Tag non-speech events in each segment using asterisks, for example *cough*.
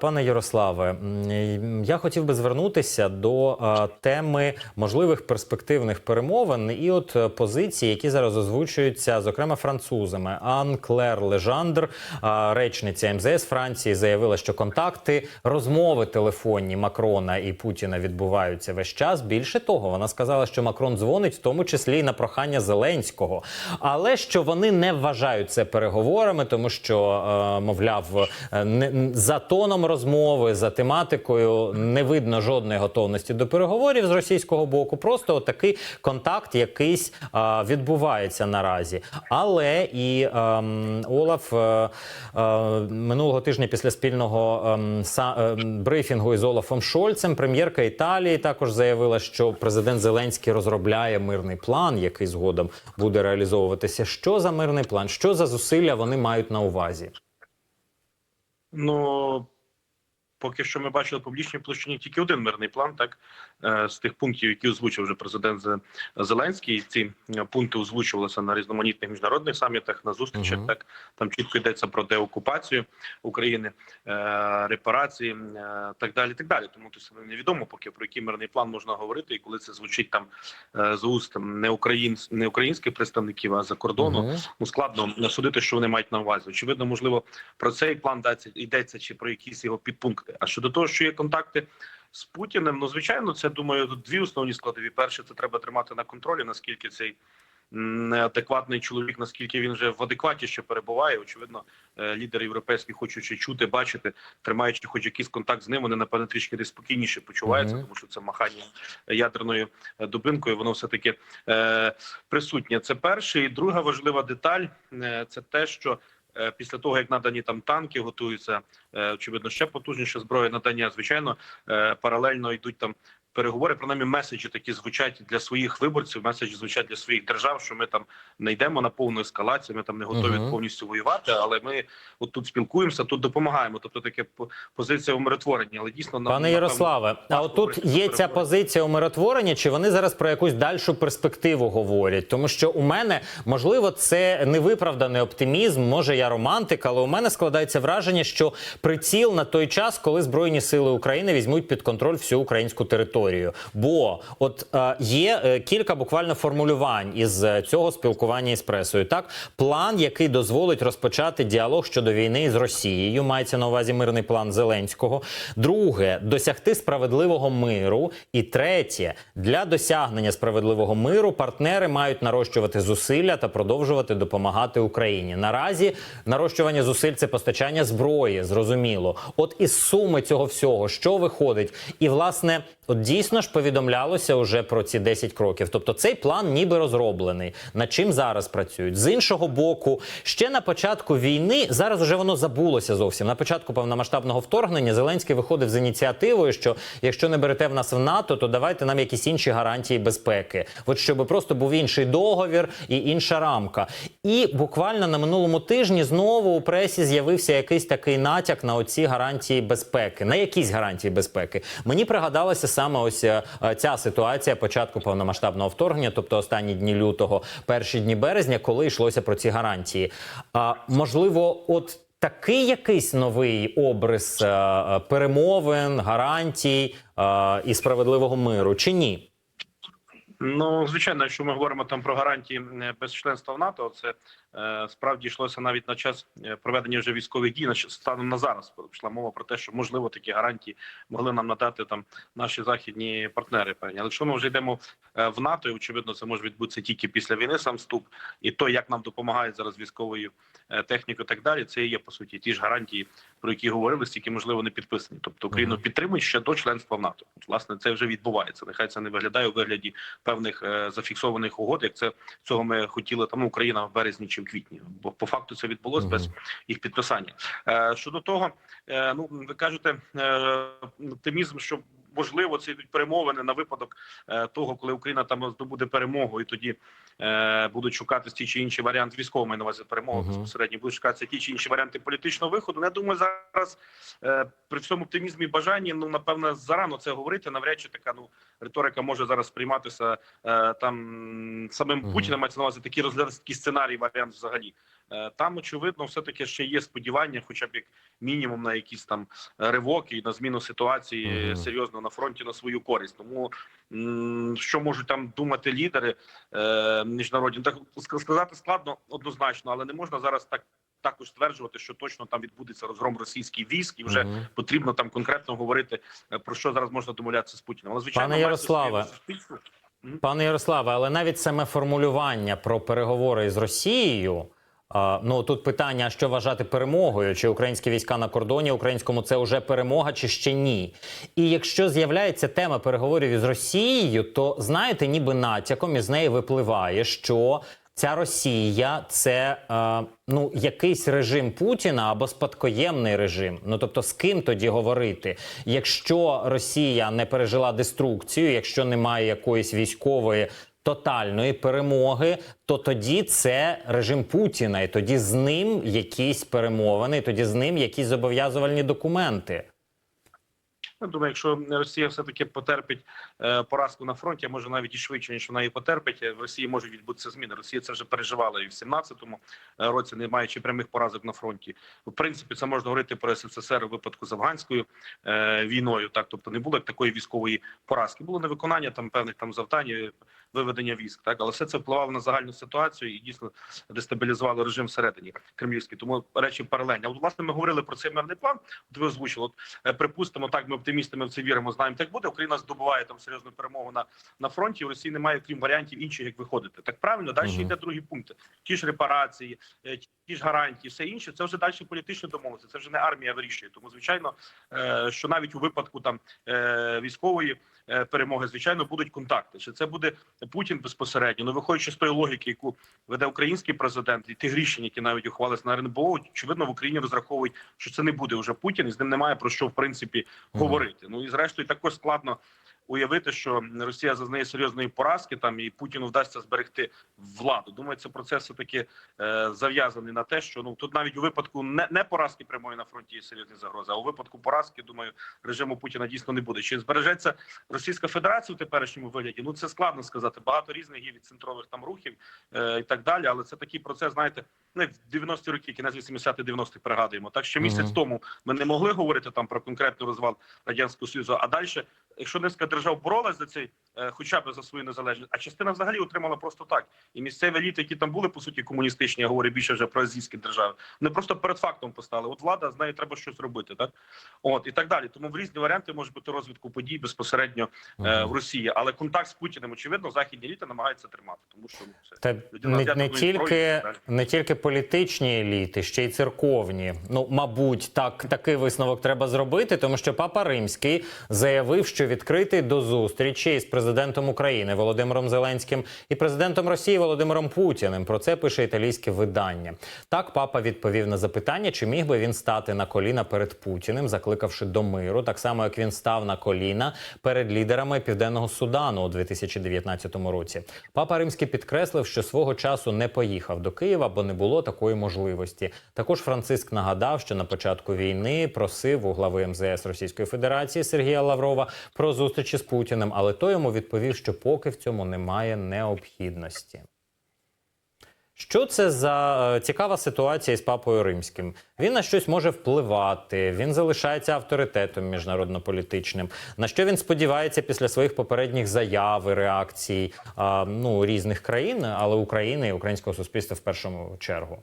Пане Ярославе, я хотів би звернутися до теми можливих перспективних перемовин і от е, позиції, які зараз озвучуються, зокрема французами. Ан Клер Лежандр, речниця МЗС Франції, заявила, що контакти, розмови телефонні Макрона і Путіна відбуваються весь час. Більше того, вона сказала, що Макрон дзвонить, в тому числі і на прохання Зеленського, але що вони не вважають це переговорами, тому що, е, мовляв, е, не, за тоном розмови, за тематикою не видно жодної готовності до переговорів з російського боку. Просто такий контакт якийсь е, відбувається наразі. Але і ем, Олаф е, е, минулого тижня після спільного ем, са, е, брифінгу із Олафом Шольцем, прем'єрка Італії також заявила, що президент Зеленський розробляє мирний план, який згодом буде реалізовуватися. Що за мирний план? Що за зусилля вони мають на увазі? Ну поки що ми бачили в публічній площині тільки один мирний план, так е, з тих пунктів, які озвучив вже президент Зе- Зеленський. Ці е, пункти озвучувалися на різноманітних міжнародних самітах, на зустрічах. Мгм. Так там чітко йдеться про деокупацію України, е, репарації, так далі. Так далі. Тому то невідомо поки про який мирний план можна говорити, і коли це звучить там з уст не українсь, не українських представників, а за кордону Мгм. ну складно судити, що вони мають на увазі. Очевидно, можливо, про цей план йдеться чи про якісь його підпункти. А щодо того, що є контакти з Путіним, ну звичайно, це думаю, тут дві основні складові. Перше, це треба тримати на контролі, наскільки цей неадекватний чоловік, наскільки він вже в адекваті ще перебуває. Очевидно, е, лідери європейські хочучи чути, бачити, тримаючи хоч якийсь контакт з ним, вони напевне трішки десь спокійніше почуваються, тому що це махання ядерною е, дубинкою. Воно все таки е, присутнє. Це перше. І друга важлива деталь е, це те, що після того як надані там танки готуються, е, очевидно, ще потужніше зброя надання. Звичайно, е, паралельно йдуть там. Переговори принаймні меседжі такі звучать для своїх виборців. Меседжі звучать для своїх держав, що ми там не йдемо на повну ескалацію. Ми там не готові Мгм. повністю воювати. Але ми от тут спілкуємося, тут допомагаємо. Тобто таке по- позиція умиротворення. Але дійсно на- Пане напевно, Ярославе, а отут є ця позиція умиротворення, чи вони зараз про якусь дальшу перспективу говорять? Тому що у мене можливо це невиправданий оптимізм, може я романтик, але у мене складається враження, що приціл на той час, коли збройні сили України візьмуть під контроль всю українську територію. Бо от е, є е, кілька буквально формулювань із е, цього спілкування із пресою. Так, план, який дозволить розпочати діалог щодо війни з Росією, мається на увазі мирний план Зеленського. Друге досягти справедливого миру. І третє для досягнення справедливого миру партнери мають нарощувати зусилля та продовжувати допомагати Україні. Наразі нарощування зусиль це постачання зброї, зрозуміло. От із суми цього всього, що виходить, і власне, от дійсно ж повідомлялося уже про ці 10 кроків. Тобто цей план ніби розроблений. Над чим зараз працюють з іншого боку, ще на початку війни зараз уже воно забулося зовсім. На початку повномасштабного вторгнення Зеленський виходив з ініціативою, що якщо не берете в нас в НАТО, то давайте нам якісь інші гарантії безпеки. От щоб просто був інший договір і інша рамка. І буквально на минулому тижні знову у пресі з'явився якийсь такий натяк на оці гарантії безпеки, на якісь гарантії безпеки. Мені пригадалася саме ось е, ця ситуація початку повномасштабного вторгнення, тобто останні дні лютого, перші дні березня, коли йшлося про ці гарантії. А можливо, от. Такий якийсь новий обрис е, е, перемовин, гарантій і справедливого миру чи ні? Ну, звичайно, якщо ми говоримо там про гарантії без членства в НАТО, це справді йшлося навіть на час е, проведення вже військових дій, станом на зараз пішла мова про те, що можливо такі гарантії могли нам надати там наші західні партнери. Певні, але якщо ми вже йдемо е, в НАТО, і очевидно, це може відбутися тільки після війни, сам вступ, і то, як нам допомагають зараз військовою е, технікою, і так далі, це і є по суті ті ж гарантії, про які говорили, які можливо не підписані. Тобто Україну підтримують ще до членства в НАТО. Власне, це вже відбувається. Нехай це не виглядає у вигляді певних е, зафіксованих угод, як це цього ми хотіли там Україна в березні чи квітні. Бо по факту це відбулося без їх підписання. Е, щодо того, е, ну ви кажете, е, оптимізм, що можливо це йдуть перемовини на випадок е, того, коли Україна там здобуде перемогу, і тоді е, будуть шукати ті чи інші варіанти військової на увазі перемоги Мгм. безпосередньо будуть шукатися ті чи інші варіанти політичного виходу. Я думаю, зараз е, при всьому оптимізмі і бажанні, ну напевно, зарано це говорити. Навряд чи така ну риторика може зараз сприйматися е, там самим Мгм. Путіним. Мається на увазі такий розглядати такий сценарій, варіант взагалі Там очевидно, все таки ще є сподівання, хоча б як мінімум на якісь там е, ривоки і на зміну ситуації е, серйозно на фронті на свою користь. Тому що можуть там думати лідери е, міжнародні, так сказати складно однозначно, але не можна зараз так. Також стверджувати, що точно там відбудеться розгром російських військ, і вже Мгм. потрібно там конкретно говорити е, про що зараз можна домовлятися з Путіним. Але звичайно, Пане Ярославе, суспільство. Пане Ярославе, але навіть саме формулювання про переговори з Росією. Ну тут питання: що вважати перемогою? Чи українські війська на кордоні українському це вже перемога, чи ще ні? І якщо з'являється тема переговорів із Росією, то знаєте, ніби натяком із неї випливає, що ця Росія це е, ну якийсь режим Путіна або спадкоємний режим. Ну тобто, з ким тоді говорити? Якщо Росія не пережила деструкцію, якщо немає якоїсь військової тотальної перемоги, то тоді це режим Путіна, і тоді з ним якісь перемовини, і тоді з ним якісь зобов'язувальні документи. Я думаю, якщо Росія все таки потерпить е, поразку на фронті, а може навіть і швидше ніж вона її потерпить. е, В Росії можуть відбутися зміни. Росія це вже переживала і в 17-му е, році, не маючи прямих поразок на фронті. В принципі, це можна говорити про СССР у випадку з афганською е, війною. Так, тобто не було такої військової поразки. Було невиконання там певних там завдань. Виведення військ, так але все це впливало на загальну ситуацію і дійсно дестабілізувало режим всередині кремлівський. Тому речі паралельні. А От власне ми говорили про цей мирний план. От ви озвучили. От Е, припустимо, так ми оптимістами в це віримо. Знаємо, так буде. Україна здобуває там серйозну перемогу на, на фронті. У Росії немає крім варіантів інших, як виходити. Так правильно, далі Мгм. йде другі пункти. Ті ж репарації, е, ті ж гарантії, все інше. Це вже далі політичні домовленості. Це вже не армія вирішує. Тому звичайно, е, що навіть у випадку там військової перемоги, звичайно, будуть контакти. Чи це буде Путін безпосередньо? Ну виходячи з тої логіки, яку веде український президент, і тих рішень, які навіть ухвалились на РНБО, очевидно, в Україні розраховують, що це не буде вже Путін, і з ним немає про що в принципі говорити. Ну і зрештою також складно уявити, що Росія зазнає серйозної поразки там і Путіну вдасться зберегти владу. Думаю, це процес все таки е, зав'язаний на те, що ну тут навіть у випадку не, не поразки прямої на фронті є серйозні загрози, а у випадку поразки, думаю, режиму Путіна дійсно не буде. Чи збережеться Російська Федерація в теперішньому вигляді? Ну це складно сказати. Багато різних є від центрових там рухів е, і так далі. Але це такий процес, знаєте, ну як в 90-ті роки, кінець 80-х, 90-х пригадуємо. Так що місяць Мгм. тому ми не могли говорити там про конкретний розвал радянського союзу. А далі, якщо низка держав боролась за цей, е, хоча б за свою незалежність, а частина взагалі отримала просто так. І місцеві еліти, які там були по суті комуністичні, я говорю більше вже про азійські держави, вони просто перед фактом постали. От влада з нею треба щось робити, так от і так далі. Тому в різні варіанти може бути розвитку подій безпосередньо е, в Росії, але контакт з Путіним, очевидно, західні еліти намагаються тримати, тому що ну, Та не, з не тільки так не тільки політичні еліти, ще й церковні. Ну, мабуть, так такий висновок треба зробити, тому що Папа Римський заявив, що відкритий до зустрічі із президентом України Володимиром Зеленським і президентом Росії Володимиром Путіним. Про це пише італійське видання. Так, папа відповів на запитання, чи міг би він стати на коліна перед Путіним, закликавши до миру, так само як він став на коліна перед лідерами Південного Судану у 2019 році. Папа Римський підкреслив, що свого часу не поїхав до Києва, бо не було такої можливості. Також Франциск нагадав, що на початку війни просив у глави МЗС Російської Федерації Сергія Лаврова про зустрічі з Путіним, але той йому відповів, що поки в цьому немає необхідності. Що це за е, цікава ситуація із папою римським? Він на щось може впливати, він залишається авторитетом міжнародно-політичним. На що він сподівається після своїх попередніх заяв і реакцій ну, різних країн, але України і українського суспільства в першому чергу.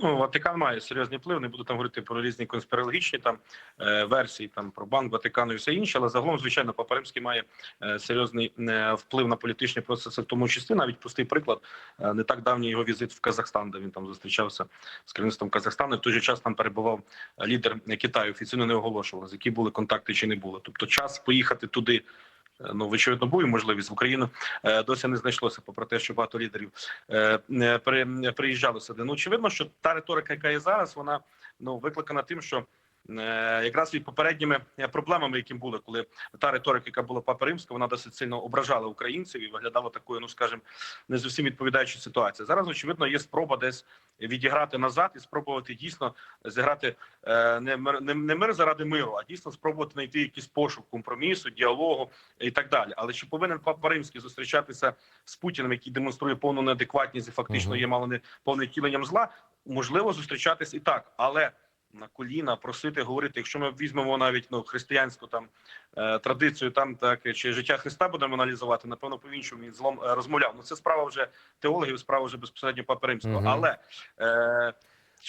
Ну, Ватикан має серйозний вплив. Не буду там говорити про різні конспірологічні там е, версії, там про банк Ватикану і все інше. Але загалом, звичайно, Папа Римський має е, серйозний е, вплив на політичні процеси, в тому числі навіть простий приклад. Не так давній його візит в Казахстан, де він там зустрічався з керівництвом Казахстану. В той же час там перебував лідер Китаю. Офіційно не оголошували, з які були контакти чи не були. Тобто, час поїхати туди. Ну, очевидно, був можливість в Україну е, досі не знайшлося, попри те, що багато лідерів е, при- приїжджали сюди. Ну очевидно, що та риторика, яка є зараз, вона ну викликана тим, що якраз від попередніми е, проблемами, які були, коли та риторика, яка була папа римська, вона досить сильно ображала українців і виглядала такою, ну скажімо, не зовсім відповідаючою ситуації. Зараз очевидно є спроба десь відіграти назад і спробувати дійсно зіграти е, не мир, не, не мир заради миру, а дійсно спробувати знайти якийсь пошук компромісу, діалогу і так далі. Але чи повинен папа римський зустрічатися з Путіним, який демонструє повну неадекватність і фактично є мало не повним тіленням зла? Можливо, зустрічатись і так, але на коліна просити говорити, якщо ми візьмемо навіть ну християнську там е, традицію, там так чи життя Христа будемо аналізувати, напевно, по іншому він злом е, розмовляв. Ну це справа вже теологів, справа вже безпосередньо Папи Римського. угу. Але е,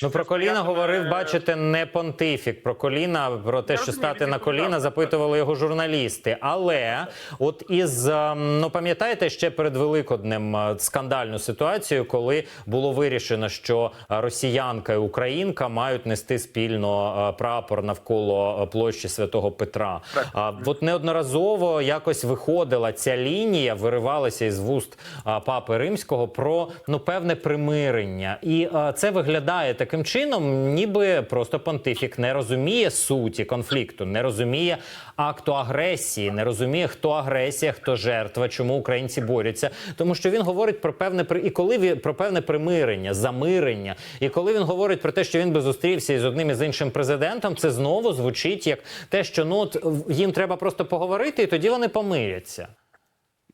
Ну про коліна говорив, бачите, не понтифік. Про коліна, про те, що стати на коліна, запитували його журналісти. Але от із ем, ну пам'ятаєте ще перед Великоднем е, скандальну ситуацію, коли було вирішено, що е, росіянка і українка мають нести спільно е, прапор навколо е, площі Святого Петра. А от неодноразово якось виходила ця лінія, виривалася із вуст папи римського про ну певне примирення, і це виглядає таким чином, ніби просто понтифік не розуміє суті конфлікту, не розуміє акту агресії, не розуміє, хто агресія, хто жертва, чому українці борються. Тому що він говорить про певне при- і коли про певне примирення, замирення, і коли він говорить про те, що він би зустрівся із одним із іншим президентом, це знову звучить як те, що ну от їм треба просто поговорити, і тоді вони помиряться.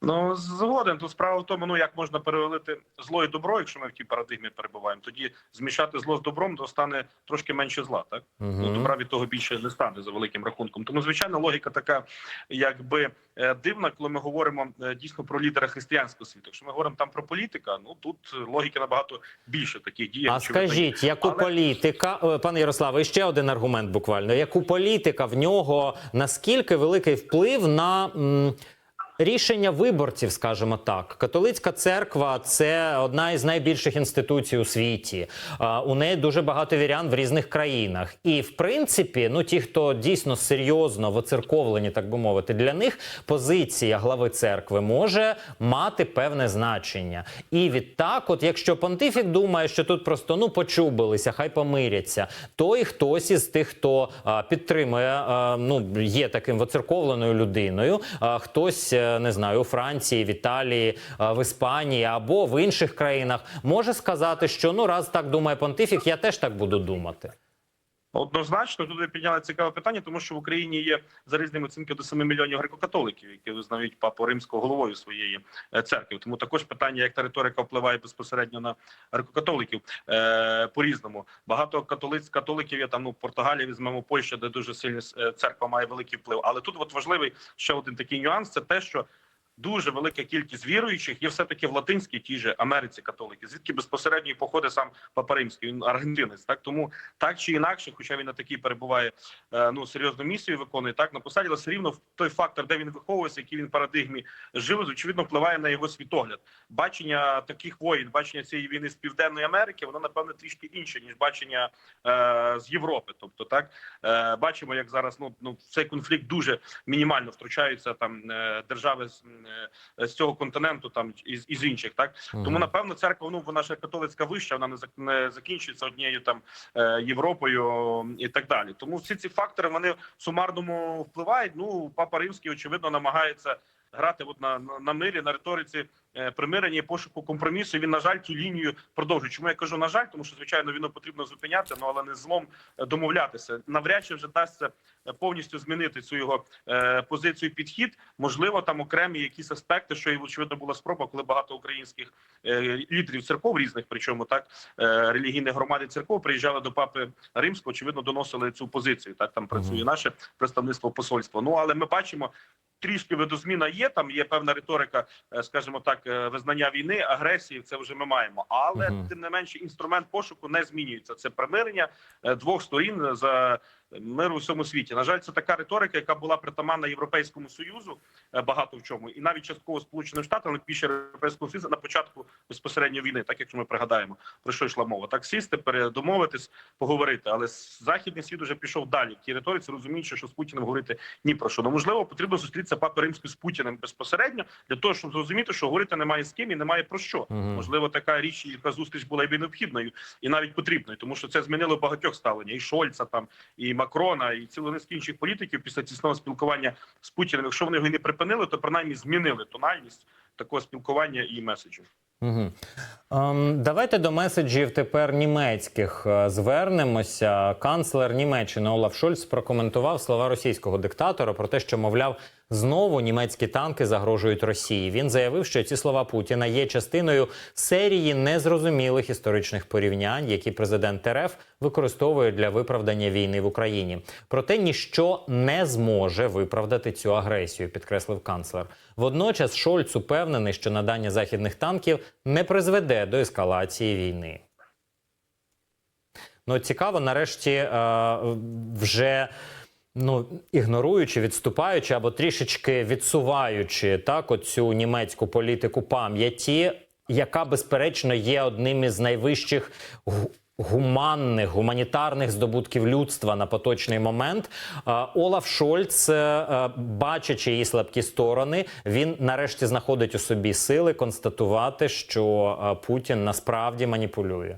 Ну згоден. Тут справа в тому, ну як можна перевелити зло і добро, якщо ми в тій парадигмі перебуваємо. Тоді змішати зло з добром, то стане трошки менше зла. Так Мгм. ну добра від того більше не стане за великим рахунком. Тому звичайно логіка така, якби е, дивна, коли ми говоримо е, дійсно про лідера християнського світу. Якщо ми говоримо там про політика, ну тут логіки набагато більше таких дій. А скажіть, яку Але- політика, Е, пане Ярославе, ще один аргумент буквально. Яку політика в нього наскільки великий вплив на м, рішення виборців, скажімо так? Католицька церква це одна із найбільших інституцій у світі. У неї дуже багато вірян в різних країнах. І в принципі, ну ті, хто дійсно серйозно воцерковлені, так би мовити, для них позиція глави церкви може мати певне значення. І відтак, от якщо понтифік думає, що тут просто ну почубилися, хай помиряться, то і хтось із тих, хто підтримує, ну є таким воцерковленою людиною, хтось е, не знаю у Франції, в Італії, в Іспанії або в інших країнах, може сказати, що ну раз так думає понтифік, я теж так буду думати. Однозначно, тут підняли цікаве питання, тому що в Україні є за різними оцінками до 7 мільйонів греко-католиків, які визнають папу римського головою своєї е, церкви. Тому також питання, як та риторика впливає безпосередньо на греко-католиків е, по різному. Багато католиць католиків є там. Ну Португалія візьмемо Польща, де дуже сильна е, церква має великий вплив. Але тут от важливий ще один такий нюанс: це те, що дуже велика кількість віруючих є все таки в латинській тій же Америці католики, звідки безпосередньо і походить сам Папа Римський, він аргентинець. Так тому так чи інакше, хоча він на такій перебуває е, ну серйозну місію, виконує так на посаді, але все рівно в той фактор, де він виховувався, який він в парадигмі жив, очевидно впливає на його світогляд. Бачення таких воїн, бачення цієї війни з південної Америки, воно напевне трішки інше ніж бачення е, з Європи. Тобто, так е, бачимо, як зараз ну ну цей конфлікт дуже мінімально втручаються там е, держави з, з цього континенту, там із, із інших, так тому напевно церква ну вона ж католицька вища, вона не зак- не закінчується однією там е, Європою і так далі. Тому всі ці фактори вони в сумарному впливають. Ну папа римський очевидно намагається. Грати от на, на, на мирі, на риториці е, примирення і пошуку компромісу. І Він на жаль цю лінію продовжує. Чому я кажу на жаль? Тому що звичайно війну потрібно зупиняти, ну але не злом е, домовлятися. Навряд чи вже дасться е, повністю змінити цю його е, позицію. Підхід можливо, там окремі якісь аспекти, що і очевидно була спроба, коли багато українських е, лідерів церков різних, причому так е, релігійних громад і церков приїжджали до папи римського. Очевидно, доносили цю позицію. Так там працює наше представництво посольство. Ну але ми бачимо. Трішки видозміна є. Там є певна риторика, е, скажімо так, е, визнання війни, агресії. Це вже ми маємо. Але Мгм. тим не менше, інструмент пошуку не змінюється. Це примирення е, двох сторін за мир у всьому світі. На жаль, це така риторика, яка була притаманна Європейському союзу е, багато в чому, і навіть частково сполученим штатам, але більше європейського союзу на початку безпосередньо війни, так якщо ми пригадаємо про що йшла мова, так сісти, передомовитись, поговорити. Але західний світ вже пішов далі в тій риториці, розуміючи, що з Путіним говорити ні про що. Ну можливо, потрібно зустрітися папи римською з Путіним безпосередньо для того, щоб зрозуміти, що говорити немає з ким і немає про що. Мгм. Можливо, така річ, яка зустріч була і необхідною і навіть потрібною, тому що це змінило багатьох ставлення і Шольца там і Макрона, і цілу низки інших політиків після тісного спілкування з Путіним. Якщо вони його і не припинили, то принаймні змінили тональність такого спілкування і меседжів. Угу. Ем, давайте до меседжів тепер німецьких е, звернемося. Канцлер Німеччини Олаф Шольц прокоментував слова російського диктатора про те, що мовляв. Знову німецькі танки загрожують Росії. Він заявив, що ці слова Путіна є частиною серії незрозумілих історичних порівнянь, які президент РФ використовує для виправдання війни в Україні. Проте ніщо не зможе виправдати цю агресію, підкреслив канцлер. Водночас Шольц упевнений, що надання західних танків не призведе до ескалації війни. Ну, цікаво, нарешті е, вже ну, ігноруючи, відступаючи або трішечки відсуваючи так, оцю німецьку політику пам'яті, яка безперечно є одним із найвищих гуманних гуманітарних здобутків людства на поточний момент. Олаф Шольц, е, е, бачачи її слабкі сторони, він нарешті знаходить у собі сили констатувати, що е, Путін насправді маніпулює.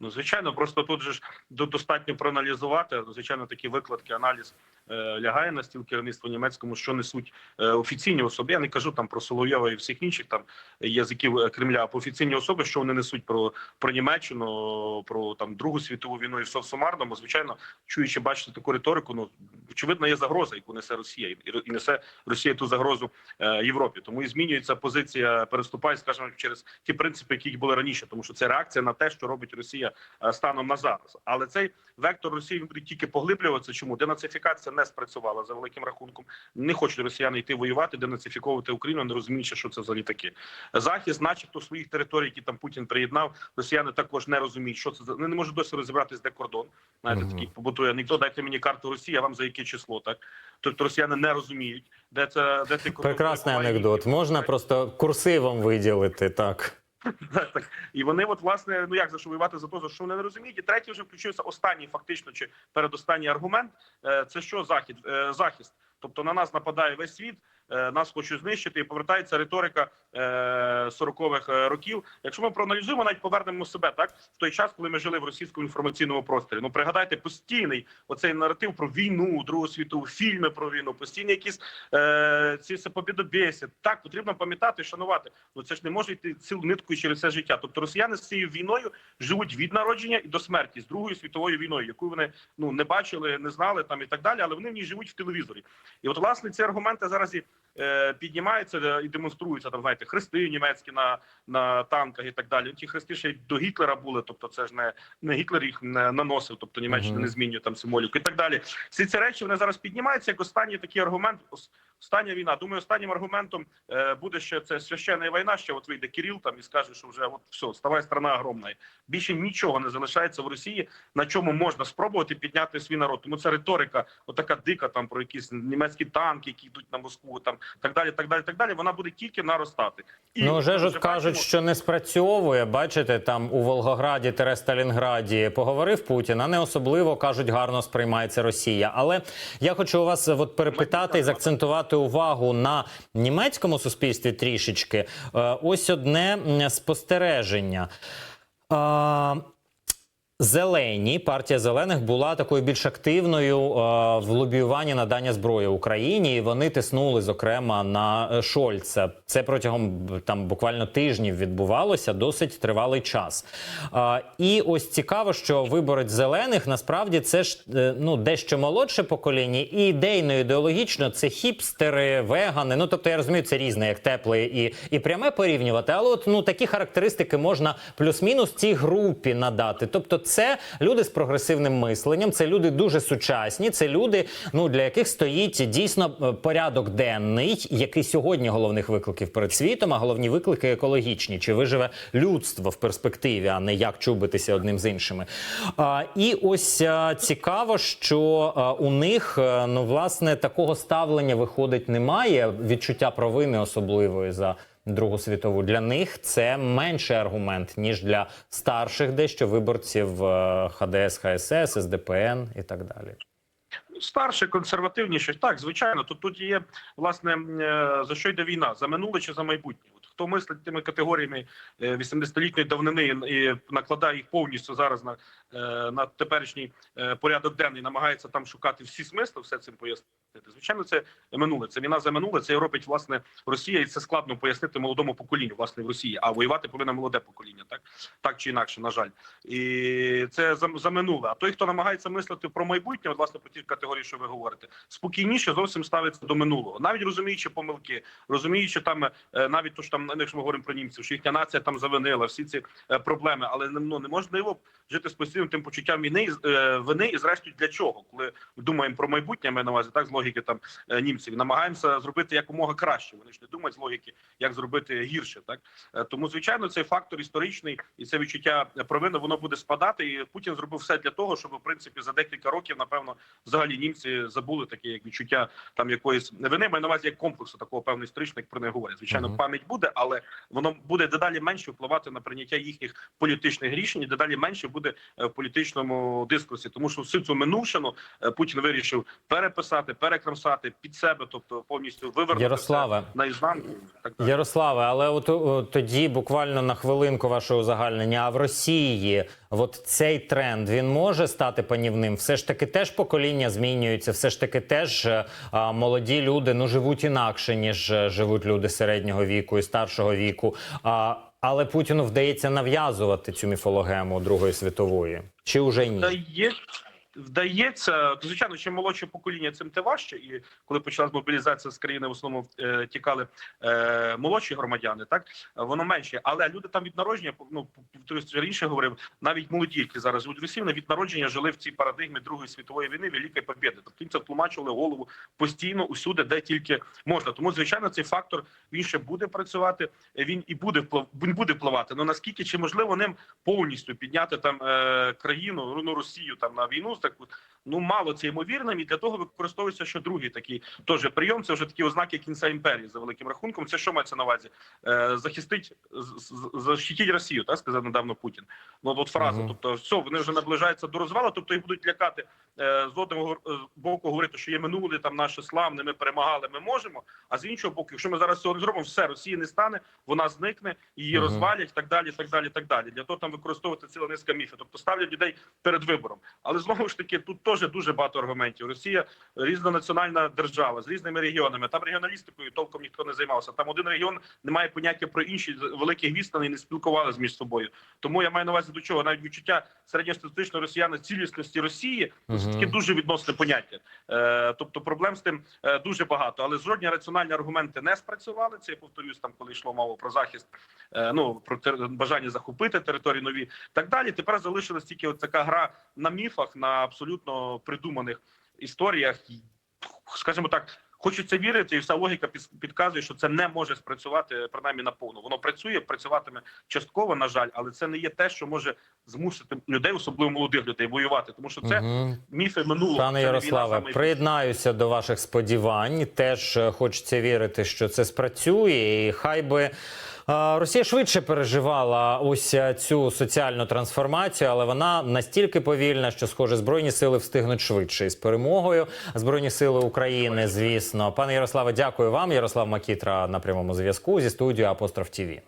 Ну, звичайно, просто тут же ж до- достатньо проаналізувати. Звичайно, такі викладки, аналіз лягає на стіл керівництва німецькому, що несуть е, офіційні особи. Я не кажу там про Соловйова і всіх інших там язиків е, Кремля, а по офіційні особи, що вони несуть про, про Німеччину, про там Другу світову війну і все в сумарному. Звичайно, чуючи, бачити таку риторику, ну очевидно, є загроза, яку несе Росія, і, несе Росія ту загрозу е, Європі. Тому і змінюється позиція, переступає, скажімо, через ті принципи, які були раніше, тому що це реакція на те, що робить Росія е, станом на зараз. Але цей вектор Росії він буде тільки поглиблюватися. Чому денацифікація не спрацювала за великим рахунком? Не хочуть росіяни йти воювати, денацифіковувати Україну, не розуміючи, що це взагалі таке. Захист, начебто, своїх територій, які там Путін приєднав, росіяни також не розуміють, що це за вони не можуть досі розібратись, де кордон. Знаєте, Мгм. такий побутує анекдот, дайте мені карту Росії, а вам за яке число, так тобто росіяни не розуміють, де це де ти Прекрасний анекдот. Можна просто курсивом виділити так. *laughs* Так. І вони, от власне, ну як за що воювати за то, за що вони не розуміють. І третій вже включився останній, фактично, чи передостанній аргумент. Е, Це що захід е, захист? Тобто на нас нападає весь світ, е, нас хочуть знищити, і повертається риторика 40-х років. Якщо ми проаналізуємо, навіть повернемо себе так в той час, коли ми жили в російському інформаційному просторі. Ну пригадайте постійний оцей наратив про війну, Другу світову, фільми про війну, постійні якісь е, ці побідобєсі. Так потрібно пам'ятати, шанувати. Ну це ж не може йти цілу ниткою через все життя. Тобто росіяни з цією війною живуть від народження і до смерті з другою світовою війною, яку вони ну не бачили, не знали там і так далі, але вони в ній живуть в телевізорі. І от власне ці аргументи зараз і е, піднімаються е, і демонструються там, знаєте, хрести німецькі на, на танках і так далі. Ті хрести ще й до Гітлера були, тобто це ж не, не Гітлер їх не наносив, тобто Німеччина Мгм. не змінює там символіку і так далі. Всі ці речі вони зараз піднімаються як останній такий аргумент. Ос- Остання війна. Думаю, останнім аргументом е, буде ще це священна війна. Ще от вийде Кирил там і скаже, що вже от все, ставай страна огромна. Більше нічого не залишається в Росії, на чому можна спробувати підняти свій народ. Тому це риторика, отака дика там про якісь німецькі танки, які йдуть на Москву, там так далі, так далі, так далі. Вона буде тільки наростати. І Ну, вже ж кажуть, бачимо- що не спрацьовує. Бачите, там у Волгограді Сталінграді поговорив Путін, а не особливо кажуть, гарно сприймається Росія. Але я хочу у вас от перепитати і заакцентувати увагу на німецькому суспільстві трішечки. Е, Ось одне спостереження. Зелені партія зелених була такою більш активною е, в лобіюванні надання зброї Україні. І вони тиснули зокрема на е, Шольца. Це протягом там буквально тижнів відбувалося досить тривалий час. Е, і ось цікаво, що виборець зелених насправді це ж е, ну дещо молодше покоління, і ідейно ідеологічно це хіпстери, вегани. Ну тобто я розумію, це різне, як тепле і, і пряме порівнювати. Але от ну такі характеристики можна плюс-мінус цій групі надати. Тобто, це люди з прогресивним мисленням, це люди дуже сучасні, це люди, ну для яких стоїть дійсно е, порядок денний, який сьогодні головних викликів перед світом, а головні виклики екологічні. Чи виживе людство в перспективі, а не як чубитися одним з іншими. А, і ось а, цікаво, що а, у них е, ну власне такого ставлення виходить немає відчуття провини особливої за. Другу світову для них це менший аргумент ніж для старших дещо виборців е, ХДС, ХСС, СДПН і так далі. Старше, консервативніше, так звичайно. Тут тут є власне е, за що йде війна за минуле чи за майбутнє. От хто мислить тими категоріями е, 80-літньої давнини і накладає їх повністю зараз на, е, на теперішній е, порядок денний, намагається там шукати всі смисли, все цим пояснити. Звичайно, це минуле. Це війна за минуле. Це робить власне Росія, і це складно пояснити молодому поколінню, власне, в Росії. А воювати повинно молоде покоління, так так чи інакше, на жаль, і це за, за минуле. А той, хто намагається мислити про майбутнє, от, власне, по тій категорії, що ви говорите, спокійніше зовсім ставиться до минулого, навіть розуміючи помилки, розуміючи там е, навіть то, що там, якщо ми говоримо про німців, що їхня нація там завинила всі ці е, проблеми, але ну неможливо жити з постійним тим почуттям війни е, вини і зрештою для чого, коли думаємо про майбутнє, ми на увазі так логіки там е, німців, намагаємося зробити якомога краще. Вони ж не думають з логіки, як зробити гірше. Так Е, тому, звичайно, цей фактор історичний і це відчуття провини воно буде спадати. І Путін зробив все для того, щоб в принципі за декілька років, напевно, взагалі німці забули таке як відчуття там якоїсь вини. Маю на увазі як комплексу такого певно історичного, як про неї говорять. Звичайно, Мгм. пам'ять буде, але воно буде дедалі менше впливати на прийняття їхніх політичних рішень, і дедалі менше буде е, в політичному дискурсі. Тому що всю цю минувшину Путін вирішив переписати, перекрамсати під себе, тобто повністю вивернути Ярославе. все наізнанку. Так далі. Ярославе, але от тоді буквально на хвилинку вашого узагальнення. А в Росії от цей тренд він може стати панівним? Все ж таки теж покоління змінюється, все ж таки теж е, а, молоді люди ну живуть інакше, ніж е, живуть люди середнього віку і старшого віку. А, але Путіну вдається нав'язувати цю міфологему Другої світової. Чи вже ні? Вдає, вдається, звичайно, чим молодше покоління, цим те важче. І коли почалась мобілізація з країни, в основному е, тікали е, молодші громадяни, так воно менше. Але люди там від народження, ну раніше говорив, навіть молоді, які зараз в Росії, від народження жили в цій парадигмі Другої світової війни, Великої Побєди. Тобто їм це втлумачували голову постійно усюди, де тільки можна. Тому, звичайно, цей фактор він ще буде працювати. Він і буде вплив, він буде впливати. Ну наскільки чи можливо ним повністю підняти там е, країну, ну Росію там на війну так ну мало це ймовірним, і для того використовується ще другий такий теж прийом. Це вже такі ознаки кінця імперії за великим рахунком. Це що мається на увазі? Е, захистить з- з- защитить Росію, так сказав недавно Путін. Ну от фраза. Мгм. Тобто, все, вони вже наближаються до розвалу, тобто їх будуть лякати е, з одного е, боку, говорити, що є минуле там наше славне, ми перемагали, ми можемо. А з іншого боку, якщо ми зараз цього не зробимо, все Росії не стане, вона зникне, її Мгм. розвалять, так далі, так далі, так далі. Для того там використовувати ціла низка міфів. Тобто ставлять людей перед вибором. Але знову ж таки, тут теж дуже багато аргументів. Росія різнонаціональна держава з різними регіонами. Там регіоналістикою толком ніхто не займався. Там один регіон не має поняття про інші великі відстані, не спілкувалися між собою. Тому я маю на увазі до чого навіть відчуття середньостатистичного росіяна цілісності Росії це Мгм. таке дуже відносне поняття. Е, тобто проблем з тим е, дуже багато, але жодні раціональні аргументи не спрацювали. Це я повторюсь там, коли йшло мова про захист, е, ну про тер- бажання захопити території нові. Так далі. Тепер залишилась тільки от така гра на міфах, на абсолютно придуманих історіях. Скажімо так. Хочеться вірити, і вся логіка підказує, що це не може спрацювати принаймні наповну. Воно працює, працюватиме частково, на жаль, але це не є те, що може змусити людей, особливо молодих людей, воювати, тому що це Мгм. міфи минулого. Пане Ярославе, приєднаюся до ваших сподівань. Теж е, хочеться вірити, що це спрацює, і хай би. Росія швидше переживала ось е, цю соціальну трансформацію, але вона настільки повільна, що схоже, збройні сили встигнуть швидше із перемогою. Збройні сили України, звісно. Пане Ярославе, дякую вам. Ярослав Макітра на прямому зв'язку зі студією Апостроф ТІВІ.